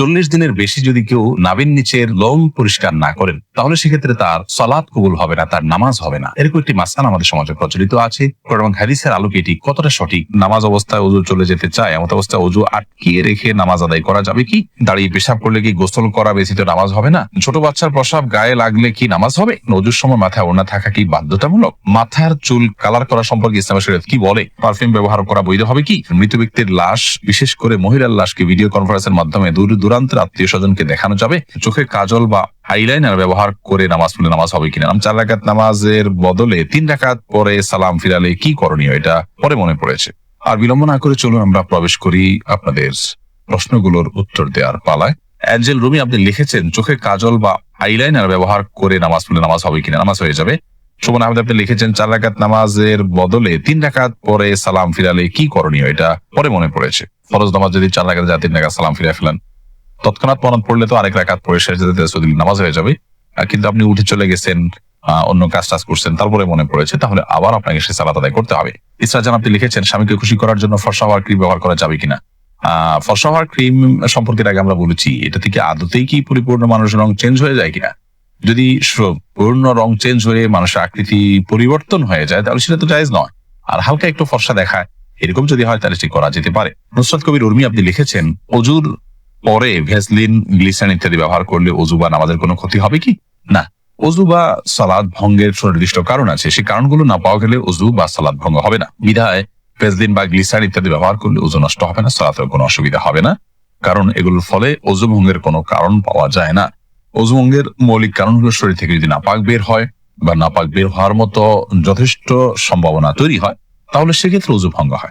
চল্লিশ দিনের বেশি যদি কেউ নাবিন নিচের লোম পরিষ্কার না করেন, তাহলে সেক্ষেত্রে তার সলাৎ কবুল হবে না, তার নামাজ হবে না। এরকম একটি মাসান আমাদের সমাজে প্রচলিত আছে। এবং হাদিসের আলোকে এটি কতটা সঠিক? নামাজ অবস্থায় অজু চলে যেতে চায়, এমন অবস্থায় অজু আটকিয়ে রেখে নামাজ আদায় করা যাবে কি? দাঁড়িয়ে পেশাব করলে কি গোসল করা ব্যতীত নামাজ হবে না? ছোট বাচ্চার প্রসাব গায়ে লাগলে কি নামাজ হবে? অজুর সময় মাথায় ওড়না থাকা কি বাধ্যতামূলক? মাথার চুল কালার করা সম্পর্কে ইসলামের শরীয়ত কি বলে? পারফিউম ব্যবহার করা বৈধ হবে কি? মৃত ব্যক্তির লাশ, বিশেষ করে মহিলার লাশকে ভিডিও কনফারেন্সের মাধ্যমে দূর দূরান্তের আত্মীয় স্বজনকে দেখানো যাবে। চোখে কাজল বা আইলাইনার ব্যবহার করে নামাজ পড়লে নামাজ হবে কিনা? চার রাকাত নামাজের বদলে তিন রাকাত পরে সালাম ফিরালে কি করণীয়? এটা পরে মনে পড়েছে। আর বিলম্ব না করে চলুন, আমরা প্রবেশ করি আপনাদের প্রশ্নগুলোর উত্তর দেওয়ার পালায়। অ্যাঞ্জেল রুমি, আপনি লিখেছেন, চোখে কাজল বা আইলাইনার ব্যবহার করে নামাজ পড়লে নামাজ হবে কিনা? নামাজ হয়ে যাবে। শোভন আহমেদ, আপনি লিখেছেন, চার রাকাত নামাজের বদলে তিন রাকাত পরে সালাম ফিরালে কি করণীয়? এটা পরে মনে পড়েছে। ফরজ নামাজ যদি চার রাকাত যায়, তিন রাকাত সালাম ফিরে ফেলেন। তৎক্ষণাৎ মনত পড়লে তো আরেক রাকাত পরে শেষ যেতে নামাজ হয়ে যাবে। কিন্তু আপনি উঠে চলে গেছেন অন্য কাজ টাজ করছেন, তারপরে মনে পড়েছে, তাহলে আবার আপনাকে সে সালাত আদায় করতে হবে। ইসরা জান, আপনি লিখেছেন, স্বামীকে খুশি করার জন্য ফর্সা হওয়ার ক্রিম ব্যবহার করা যাবে কিনা? আহ, ফর্সা হওয়ার ক্রিম সম্পর্কে আগে আমরা বলেছি, এটা থেকে আদতেই কি পরিপূর্ণ মানুষের রং চেঞ্জ হয়ে যায় কিনা? যদি পূর্ণ রং চেঞ্জ হয়ে মানুষের আকৃতি পরিবর্তন হয়ে যায়, তাহলে সেটা তো জায়েজ নয়। আর হালকা একটু ফর্সা দেখায়, এরকম যদি হয় তাহলে সেটি করা যেতে পারে। নুসরাত কবির উর্মি আপনি লিখেছেন, অজুর পরে ভেসলিন গ্লিসারিন ইত্যাদি ব্যবহার করলে অজু বা নামাজের কোনো ক্ষতি হবে কি? না। অজু বা সালাদ ভঙ্গের সুনির্দিষ্ট কারণ আছে। সেই কারণগুলো না পাওয়া গেলে অজু বা সালাদ ভঙ্গ হবে না। বিধায় ভেসলিন বা গ্লিসারিন ইত্যাদি ব্যবহার করলে অজু নষ্ট হবে না সালাতের কোনো অসুবিধা হবে না। কারণ এগুলোর ফলে অজু ভঙ্গের কোনো কারণ পাওয়া যায় না। অজু ভঙ্গের মৌলিক কারণগুলো শরীর থেকে যদি নাপাক বের হয় বা নাপাক বের হওয়ার মতো যথেষ্ট সম্ভাবনা তৈরি হয়, তাহলে সেক্ষেত্রে অজু ভঙ্গ হয়।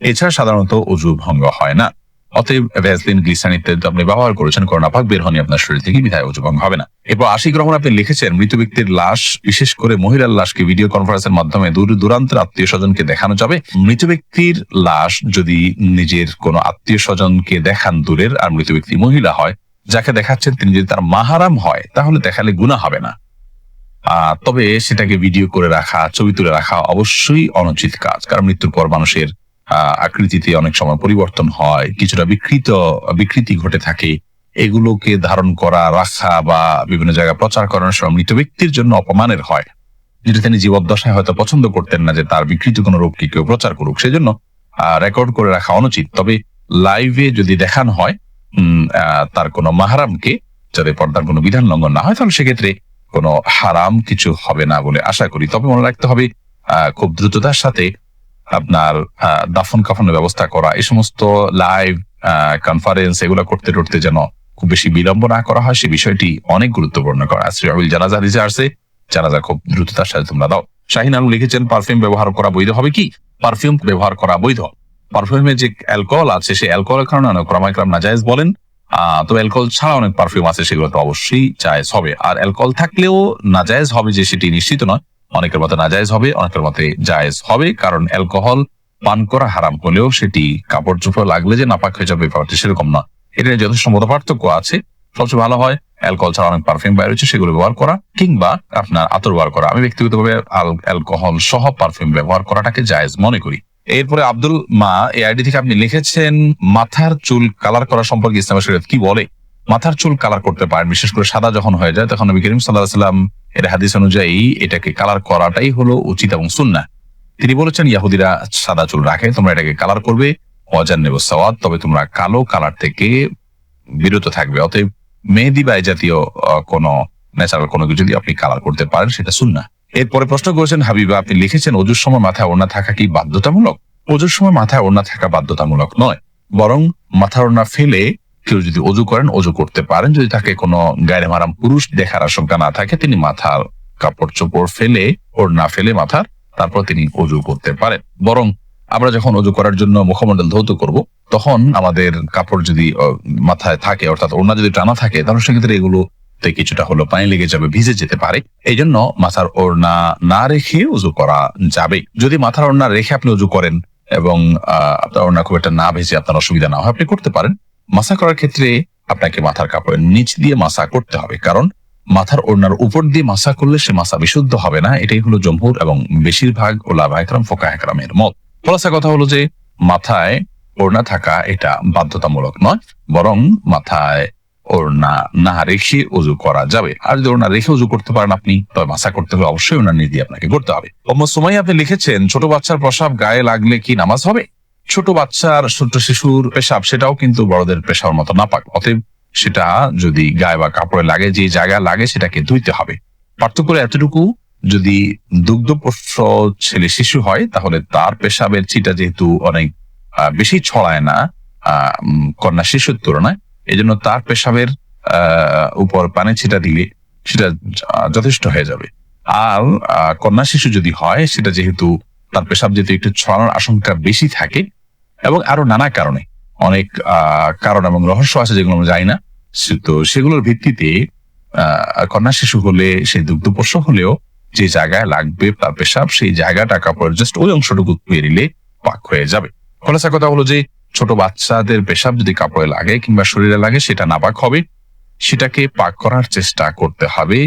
এছাড়া সাধারণত অজু ভঙ্গ হয় না। অতএব ভ্যাসলিন গ্লিসান ইত্যাদি আপনি ব্যবহার করেছেন কারণ নাপাক বের হয়নি আপনার শরীর থেকে বিধায় অজু ভঙ্গ হবে না। এরপর আশি গ্রহণ আপনি লিখেছেন, মৃত ব্যক্তির লাশ, বিশেষ করে মহিলার লাশকে ভিডিও কনফারেন্সের মাধ্যমে দূর দূরান্তের আত্মীয় স্বজনকে দেখানো যাবে। মৃত ব্যক্তির লাশ যদি নিজের কোনো আত্মীয় স্বজনকে দেখান দূরের আর মৃত ব্যক্তি মহিলা হয়, যাকে দেখাচ্ছেন তিনি যদি তার মাহারাম হয়, তাহলে দেখালে গুণা হবে না। তবে সেটাকে ভিডিও করে রাখা, ছবি তুলে রাখা অবশ্যই অনুচিত কাজ, কারণ মৃত্যুর পর মানুষের আকৃতিতে অনেক সময় পরিবর্তন হয়, কিছুটা বিকৃত, বিকৃতি ঘটে থাকে। এগুলোকে ধারণ করা, রাখা বা বিভিন্ন জায়গায় প্রচার করানোর সময় মৃত ব্যক্তির জন্য অপমানের হয়। যেটা তিনি জীবদ্দশায় হয়তো পছন্দ করতেন না যে তার বিকৃত কোনো রূপকে কেউ প্রচার করুক। সেজন্য রেকর্ড করে রাখা অনুচিত। তবে লাইভে যদি দেখানো হয় তার কোনো মাহারামকে যাতে পর্দার কোনো বিধান লঙ্ঘন না হয়, তাহলে সেক্ষেত্রে কোনো হারাম কিছু হবে না বলে আশা করি। তবে মনে রাখতে হবে খুব দ্রুততার সাথে আপনার দাফন কাফনের ব্যবস্থা করা, এই সমস্ত লাইভ কনফারেন্স এগুলো করতে টরতে যেন খুব বেশি বিলম্ব না করা হয়, সে বিষয়টি অনেক গুরুত্বপূর্ণ করা। শ্রী জানাজা দিতে আসছে জানাজা খুব দ্রুততার সাথে তোমরা দাও। শাহিন আলম লিখেছেন পারফিউম ব্যবহার করা বৈধ হবে কি? পারফিউম ব্যবহার করা বৈধ। পারফিউমে যে অ্যালকোহল আছে সেই অ্যালকোহলের কারণে অনেক ক্রমাইক্রম নাজায়েজ বলেন তো অ্যালকোহল ছাড়া অনেক পারফিউম আছে, সেগুলো তো অবশ্যই জায়েজ হবে। আর অ্যালকোহল থাকলেও নাজায়েজ হবে যে সেটি নিশ্চিত নয়। অনেকের মতে নাজায়েজ হবে, অনেকের মতে জায়েজ হবে, কারণ অ্যালকোহল পান করা হারাম হলেও সেটি কাপড় চোপড় লাগলে যে নাপাক হয়ে যাবে ব্যাপারটি সেরকম না। এটা যথেষ্ট মত পার্থক্য আছে। সবচেয়ে ভালো হয়, অ্যালকোহল ছাড়া অনেক পারফিউম বাইরে হচ্ছে, সেগুলো ব্যবহার করা, কিংবা আপনার আতর ব্যবহার করা। আমি ব্যক্তিগতভাবে অ্যালকোহল সহ পারফিউম ব্যবহার করাটাকে জায়েজ মনে করি। এরপরে আব্দুল মা এই আইডি থেকে আপনি লিখেছেন, মাথার চুল কালার করা সম্পর্কে ইসলামের শরীয়ত কি বলে? মাথার চুল কালার করতে পারেন, বিশেষ করে সাদা যখন হয়ে যায়, তখন নবী করিম সাল্লাহ সাল্লাম এর হাদিস অনুযায়ী এটাকে কালার করাটাই হলো উচিত এবং সুন্না তিনি বলেছেন, ইয়াহুদিরা সাদা চুল রাখে, তোমরা এটাকে কালার করবে অজান নেব সওয়াদ তবে তোমরা কালো কালার থেকে বিরত থাকবে। অতএব মেহেদি বা জাতীয় কোনো ন্যাচারাল কোনো কিছু যদি আপনি কালার করতে পারেন, সেটা সুন্না এরপরে প্রশ্ন করেছেন, হাবিবা, আপনি লিখেছেন অজুর সময় মাথায় ওড়না থাকা কি বাধ্যতামূলক? অজুর সময় মাথায় ওড়না থাকা বাধ্যতামূলক নয়, বরং মাথার ওড়না ফেলে কেউ যদি অজু করেন, অজু করতে পারেন। যদি তাকে কোনো গায়ে মারাম পুরুষ দেখার আশঙ্কা না থাকে, তিনি মাথার কাপড় চোপড় ফেলে, ওর না ফেলে মাথার, তারপর তিনি অজু করতে পারেন। বরং আমরা যখন অজু করার জন্য মুখমণ্ডল ধৌত করব, তখন আমাদের কাপড় যদি মাথায় থাকে, অর্থাৎ ওড়না যদি টানা থাকে, তাহলে সেক্ষেত্রে এগুলো কিছুটা হলো পানি লেগে যাবে, ভিজে যেতে পারে। এই জন্য মাথার ওড়না না রেখে উজু করা যাবে। যদি মাথার ওড়না রেখে আপনি উজু করেন এবং আপনার ওড়না খুব একটা না ভেজে আপনার অসুবিধা না হয়, আপনি করতে পারেন। মাসা করার ক্ষেত্রে আপনাকে মাথার কাপড়ের নিচ দিয়ে মাসা করতে হবে। কারণ মাথার ওড়নার উপর দিয়ে মাসা করলে সে মাসা বিশুদ্ধ হবে না। এটাই হলো জমহুর এবং বেশিরভাগ ওলামা একরাম ফোকা একরামের মত। খোলাসা কথা হলো যে, মাথায় ওড়না থাকা এটা বাধ্যতামূলক নয়, বরং মাথায় ওড়না না রেখে উজু করা যাবে। আর যদি ওড়না রেখে উজু করতে পারেন আপনি, তবে মাসা করতে হলে অবশ্যই ওনার দিয়ে আপনাকে করতে হবে। অম্ম সময় আপনি লিখেছেন, ছোট বাচ্চার প্রসাব গায়ে লাগলে কি নামাজ হবে? ছোট বাচ্চার, ছোট শিশুর পেশাব সেটাও কিন্তু বড়দের পেশার মতো না পাক অতএব সেটা যদি গায়ে বা কাপড়ে লাগে, যে জায়গা লাগে সেটাকে ধুইতে হবে। পার্থক্য এতটুকু, যদি দুগ্ধপোষ্য ছেলে শিশু হয়, তাহলে তার পেশাবের চিটা যেহেতু অনেক বেশি ছড়ায় না কন্যা শিশুর তুলনায় এই জন্য তার পেশাবের উপর পানি ছিটা দিলে সেটা যথেষ্ট হয়ে যাবে। আর কন্যা শিশু যদি হয়, সেটা যেহেতু তার পেশাব যেহেতু একটু ছড়ানোর আশঙ্কা বেশি থাকে এবং আরও নানা কারণে। অনেক কারণ এবং রহস্য আছে যেগুলো আমরা জানি না। তো সেগুলোর ভিত্তিতে কন্যা শিশু হলে সেই দুগ্ধপোষ্য হলেও যে জায়গায় লাগবে তার পেশাব, সেই জায়গাটা কাপড়ের জাস্ট ওই অংশটুকু নিলে পাক হয়ে যাবে। খোলাসা কথা হলো যে, ছোট বাচ্চাদের পেশাব যদি কাপড়ে লাগে কিংবা শরীরে লাগে, সেটা নাপাক হবে। সেটাকে পাক করার চেষ্টা করতে হবে।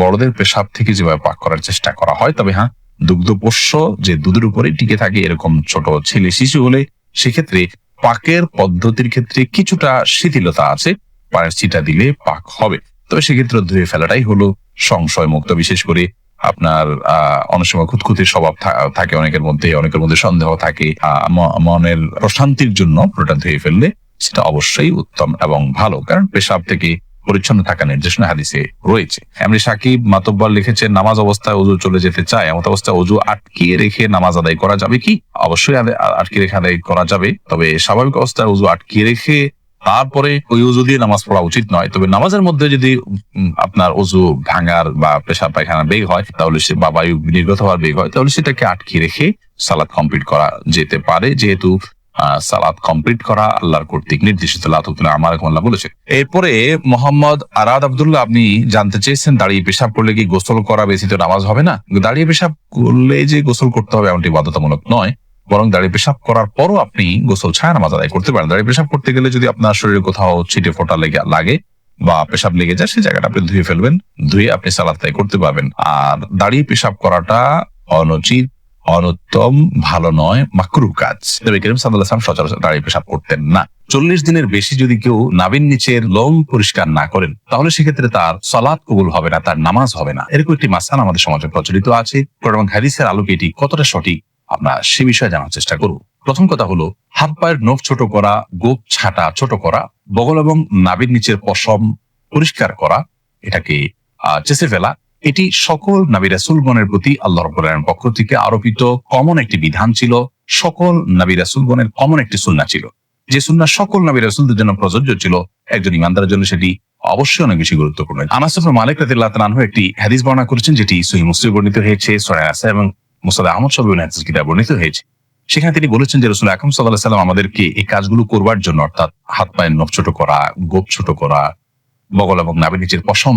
বড়দের পেশাব থেকে যেভাবে পাক করার চেষ্টা করা হয়, তবে হ্যাঁ দুগ্ধপোষ্য যে দুধের উপরে টিকে থাকে, এরকম ছোট ছেলে শিশু হলে সেক্ষেত্রে পাকের পদ্ধতির ক্ষেত্রে কিছুটা শিথিলতা আছে। পায়ের ছিটা দিলে পাক হবে। তবে সেক্ষেত্রে ধুয়ে ফেলাটাই হলো সংশয় মুক্ত। বিশেষ করে আপনার আহ অনেক সময় খুঁতখুতির স্বভাব থাকে অনেকের মধ্যে অনেকের মধ্যে সন্দেহ থাকে। মনের প্রশান্তির জন্য পুরোটা ধুয়ে ফেললে সেটা অবশ্যই উত্তম এবং ভালো। কারণ পেশাব থেকে পরিচ্ছন্ন থাকা নির্দেশনা হাদিসে রয়েছে। এমনি সাকিব মাতব্বর লিখেছেন নামাজ অবস্থায় অজু চলে যেতে চায়, এমন অবস্থায় অজু আটকিয়ে রেখে নামাজ আদায় করা যাবে কি? অবশ্যই আটকে রেখে আদায় করা যাবে, তবে স্বাভাবিক অবস্থায় অজু আটকিয়ে রেখে তারপরে ওই অজু দিয়ে নামাজ পড়া উচিত নয়। তবে নামাজের মধ্যে যদি আপনার অজু ভাঙার বা পেশাব পায়খানা বেগ হয়, তাহলে সে বা বায়ু নির্গত হওয়ার বেগ হয়, তাহলে সেটাকে আটকে রেখে সালাদ কমপ্লিট করা যেতে পারে। যেহেতু সালাদ কমপ্লিট করা আল্লাহর কর্তৃক নির্দেশিত। লাতুল্লাহ আমার বলেছে। এরপরে মোহাম্মদ আরাদ আব্দুল্লাহ, আপনি জানতে চেয়েছেন, দাঁড়িয়ে পেশাব করলে কি গোসল করা ব্যতীত নামাজ হবে না? দাঁড়িয়ে পেশাব করলে যে গোসল করতে হবে এমনটি বাধ্যতামূলক নয়, বরং দাঁড়িয়ে পেশাব করার পরও আপনি গোসল ছায়া নামাজ আদায় করতে পারেন। দাঁড়িয়ে পেশাব করতে গেলে যদি আপনার শরীরে কোথাও ছিটে ফোটা লেগে, লাগে বা পেশাব লেগে যায়, সেই জায়গাটা আপনি ধুয়ে ফেলবেন, ধুয়ে আপনি সালাদ করতে পারবেন। আর দাঁড়িয়ে পেশাব করাটা অনুচিত অনুত্তম ভালো নয় মাকরু কাজ। নবী করিম ওয়াসাল্লাম সচরাচর দাঁড়িয়ে পেশাব করতেন না। চল্লিশ দিনের বেশি যদি কেউ নাবিন নিচের লোম পরিষ্কার না করেন, তাহলে সেক্ষেত্রে তার সলাৎ কবুল হবে না, তার নামাজ হবে না। এরকম একটি মাসান আমাদের সমাজে প্রচলিত আছে। এবং হাদিসের আলোকে এটি কতটা সঠিক, আমরা সে বিষয়ে জানার চেষ্টা করব। প্রথম কথা হলো, হাত পায়ের নখ ছোট করা, গোপ ছাটা ছোট করা, বগল এবং নাবির নিচের পশম পরিষ্কার করা, এটাকে চেষে ফেলা এটি সকল নাবি রাসুলগণের প্রতি আল্লাহ রবের পক্ষ থেকে আরোপিত কমন একটি বিধান ছিল, সকল নাবি রাসুলগণের কমন একটি সুন্না ছিল। যে সুন্না সকল নাবি রাসুলদের জন্য প্রযোজ্য ছিল, একজন ইমানদারের জন্য সেটি অবশ্যই অনেক বেশি গুরুত্বপূর্ণ। আনাস ইবনে মালিক রাদিয়াল্লাহু তাআলা আনহু একটি হাদিস বর্ণনা করেছেন, যেটি সহিহ মুসলিম বর্ণিত হয়েছে, সূরা আসা এবং মুসাদ আহমদ সব হাদিস কিতাব বর্ণিত হয়েছে। সেখানে তিনি বলেছেন যে রসুল আকরম সাল্লাহ সাল্লাম আমাদেরকে এই কাজগুলো করবার জন্য, অর্থাৎ হাত পায়ের নখ ছোট করা, গোপ ছোট করা, বগল এবং নাভি নিচের পশম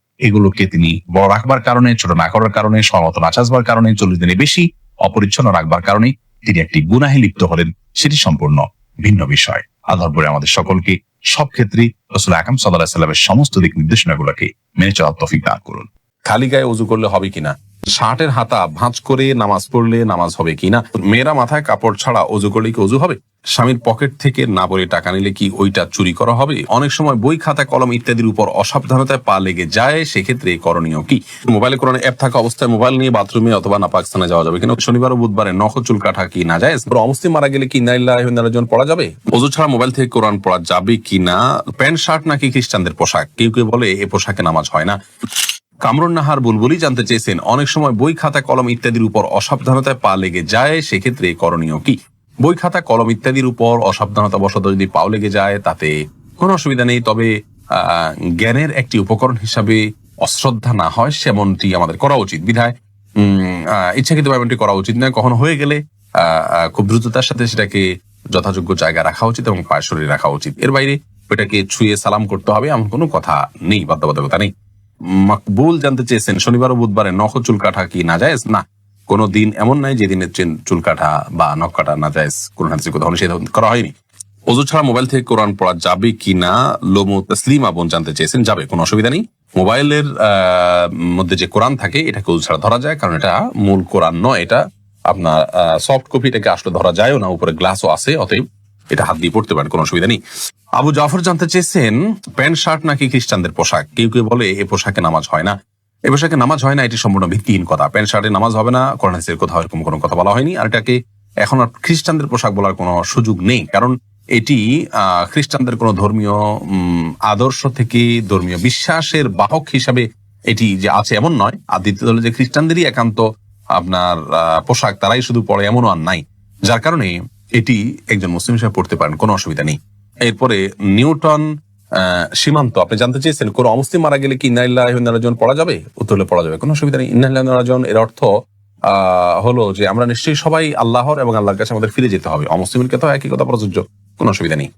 এগুলোকে তিনি বড় রাখবার কারণে, ছোট না করার কারণে সমত না চাষবার কারণে, চল্লিশ দিনে বেশি, অপরিচ্ছন্ন রাখবার কারণে তিনি একটি গুনাহে লিপ্ত হলেন। সেটি সম্পূর্ণ ভিন্ন বিষয়। আল্লাহর পরে আমাদের সকলকে সব ক্ষেত্রে রসুল আকাম সাল্লাহ সাল্লামের সমস্ত দিক নির্দেশনাগুলোকে মেনে চলার তফিক দান করুন। খালি গায়ে উজু করলে হবে কিনা? শার্টের হাতা ভাঁজ করে নামাজ পড়লে নামাজ হবে কিনা মেয়েরা মাথায় কাপড় ছাড়া অজু করলে কি অজু হবে? স্বামীর পকেট থেকে না বলে টাকা নিলে কি ওইটা চুরি করা হবে? অনেক সময় বই, খাতা, কলম ইত্যাদির উপর অসাবধানতায় পা লেগে যায়, সেক্ষেত্রে করণীয় কি? মোবাইলে কোরআন অ্যাপ থাকা অবস্থায় মোবাইল নিয়ে বাথরুমে অথবা না পাকিস্তানে যাওয়া যাবে কিন্তু শনিবার ও বুধবারে নখ চুল কাটা কি না যায়? অমুসলিম মারা গেলে কি নাইল্লাহ পড়া যাবে? অজু ছাড়া মোবাইল থেকে কোরআন পড়া যাবে কি না? প্যান্ট, শার্ট নাকি খ্রিস্টানদের পোশাক? কেউ কেউ বলে এ পোশাকে নামাজ হয় না। কামরুন নাহার বুলবুলি জানতে চেয়েছেন, অনেক সময় বই খাতা, কলম ইত্যাদির উপর অসাবধানতায় পা লেগে যায়, সেক্ষেত্রে করণীয় কি? বই খাতা, কলম ইত্যাদির উপর অসাবধানতা বশত যদি পাও লেগে যায়, তাতে কোনো অসুবিধা নেই, তবে জ্ঞানের একটি উপকরণ হিসাবে অশ্রদ্ধা না হয়, সেমনটি আমাদের করা উচিত। বিধায় ইচ্ছাকৃত এমনটি করা উচিত নয়, কখনো হয়ে গেলে খুব দ্রুততার সাথে সেটাকে যথাযোগ্য জায়গা রাখা উচিত এবং পায়ে সরিয়ে রাখা উচিত। এর বাইরে ওটাকে ছুঁয়ে সালাম করতে হবে, এমন কোনো কথা নেই, বাধ্যবাধকতা নেই। মকবুল জানতে চেয়েছেন, শনিবার ও বুধবারে নখ চুল কাটা কি না যায় না, কোনো দিন এমন নাই যে দিনের চেন চুল কাটা বা নখ কাটা না যায় কোন হাদিসে কোথাও নিষেধ করা হয়নি। অজু ছাড়া মোবাইল থেকে কোরআন পড়া যাবে কি না, লোমু তসলিমা বোন জানতে চেয়েছেন, যাবে, কোনো অসুবিধা নেই। মোবাইলের মধ্যে যে কোরআন থাকে, এটাকে অজু ছাড়া ধরা যায়, কারণ এটা মূল কোরআন নয়, এটা আপনার সফট কপি এটাকে আসলে ধরা যায়ও না, উপরে গ্লাসও আছে, অতএব এটা হাত দিয়ে পড়তে পারেন, কোনো অসুবিধা নেই। আবু জাফর জানতে চেয়েছেন, প্যান্ট, শার্ট নাকি খ্রিস্টানদের পোশাক? কেউ কেউ বলে এ পোশাকে নামাজ হয় না। এ পোশাকে নামাজ হয় না, এটি সম্পূর্ণ ভিত্তিহীন কথা। প্যান্ট, শার্টে নামাজ হবে না, কোরআন, হাদিসের কোথাও এরকম কোনো কথা বলা হয়নি। আর এটাকে এখন আর খ্রিস্টানদের পোশাক বলার কোনো সুযোগ নেই, কারণ এটি খ্রিস্টানদের কোনো ধর্মীয় আদর্শ থেকে ধর্মীয় বিশ্বাসের বাহক হিসাবে এটি যে আছে এমন নয়। আর দ্বিতীয় হলো যে খ্রিস্টানদেরই একান্ত আপনার পোশাক, তারাই শুধু পরে এমনও আর নাই। যার কারণে এটি একজন মুসলিম হিসেবে পড়তে পারেন, কোনো অসুবিধা নেই। এরপরে নিউটন সীমান্ত, আপনি জানতে চেয়েছেন, কোনো অমুসলিম মারা গেলে কি ইন্নাইল্লাহ পড়া যাবে? উত্তর হলে পড়া যাবে, কোনো অসুবিধা নেই। ইন্নাইল্লাহ এর অর্থ হলো যে আমরা নিশ্চয়ই সবাই আল্লাহর এবং আল্লাহর কাছে আমাদের ফিরে যেতে হবে। অমুসলিমের ক্ষেত্রে একই কথা প্রযোজ্য, কোনো অসুবিধা নেই।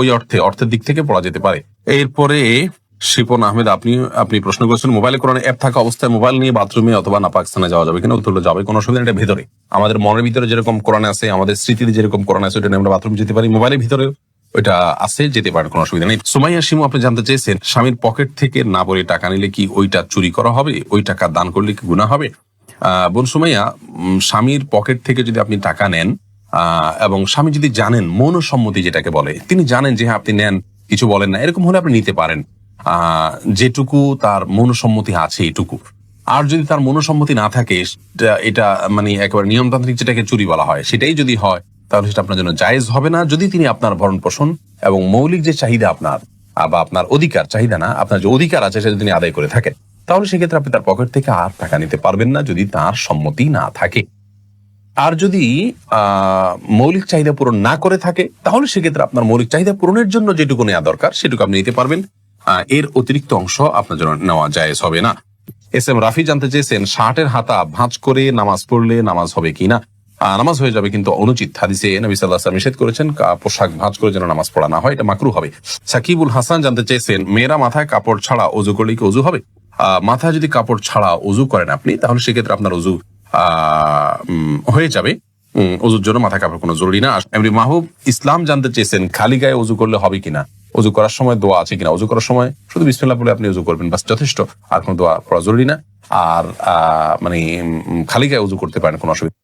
ওই অর্থে, অর্থের দিক থেকে পড়া যেতে পারে। এরপরে শিপন আহমেদ, আপনি আপনি প্রশ্ন করেছেন, মোবাইলে কোরআন অ্যাপ থাকা অবস্থায় মোবাইল নিয়ে বাথরুমে অথবা না পাকিস্তানে যাওয়া যাবে কিনা? উত্তর যাবে, কোনো অসুবিধা এটা ভেতরে। আমাদের মনের ভিতরে যেরকম কোরআন আছে, আমাদের স্মৃতিতে যেরকম কোরআন আছে ওটা আমরা বাথরুম যেতে পারি। মোবাইলের ভিতরে ওইটা আছে, যেতে পারে, কোনো অসুবিধা নেই। সুমাইয়া শিমু, আপনি জানতে চেয়েছেন, স্বামীর পকেট থেকে না বলে টাকা নিলে কি ওইটা চুরি করা হবে? ওই টাকা দান করলে কি গুণা হবে? বোন সুমাইয়া স্বামীর পকেট থেকে যদি আপনি টাকা নেন এবং স্বামী যদি জানেন মৌনসম্মতি যেটাকে বলে, তিনি জানেন যে হ্যাঁ আপনি নেন, কিছু বলেন না, এরকম হলে আপনি নিতে পারেন। যেটুকু তার মনসম্মতি আছে এটুকু। আর যদি তার মনোসম্মতি না থাকে এটা মানে একেবারে নিয়মতান্ত্রিক যেটাকে চুরি বলা হয়, সেটাই যদি হয়, তাহলে সেটা আপনার জন্য জায়েজ হবে না। যদি তিনি আপনার ভরণ পোষণ এবং মৌলিক যে চাহিদা আপনার বা আপনার অধিকার, চাহিদা না, আপনার যে অধিকার আছে সেটা তিনি আদায় করে থাকেন, তাহলে সেক্ষেত্রে আপনি তার পকেট থেকে আর টাকা নিতে পারবেন না যদি তার সম্মতি না থাকে। আর যদি মৌলিক চাহিদা পূরণ না করে থাকে, তাহলে সেক্ষেত্রে আপনার মৌলিক চাহিদা পূরণের জন্য যেটুকু নেওয়া দরকার, সেটুকু আপনি নিতে পারবেন। এর অতিরিক্ত অংশ আপনার জন্য নেওয়া জায়েজ হবে না। এস এম রাফি জানতে চেয়েছেন শার্টের হাতা ভাঁজ করে নামাজ পড়লে নামাজ হবে কিনা নামাজ হয়ে যাবে কিন্তু অনুচিত হাদিসে নবী সাল্লাহ নিষেধ করেছেন পোশাক ভাঁজ করে যেন নামাজ পড়া না হয় এটা মাকরু হবে। সাকিবুল হাসান জানতে চেয়েছেন মেয়েরা মাথায় কাপড় ছাড়া অজু করলে কি অজু হবে? মাথায় যদি কাপড় ছাড়া অজু করেন আপনি তাহলে সেক্ষেত্রে আপনার উম, হয়ে যাবে। উম, অজুর জন্য মাথা কাপড় কোনো জরুরি না। এমনি মাহবুব ইসলাম জানতে চেয়েছেন খালি গায়ে অজু করলে হবে কিনা অজু করার সময় দোয়া আছে কিনা? অজু করার সময় শুধু বিসমিল্লাহ বলে আপনি অজু করবেন, বাস যথেষ্ট। আর কোনো দোয়া পড়া জরুরি না। আর মানে খালি গায়ে অজু করতে পারেন, কোনো অসুবিধা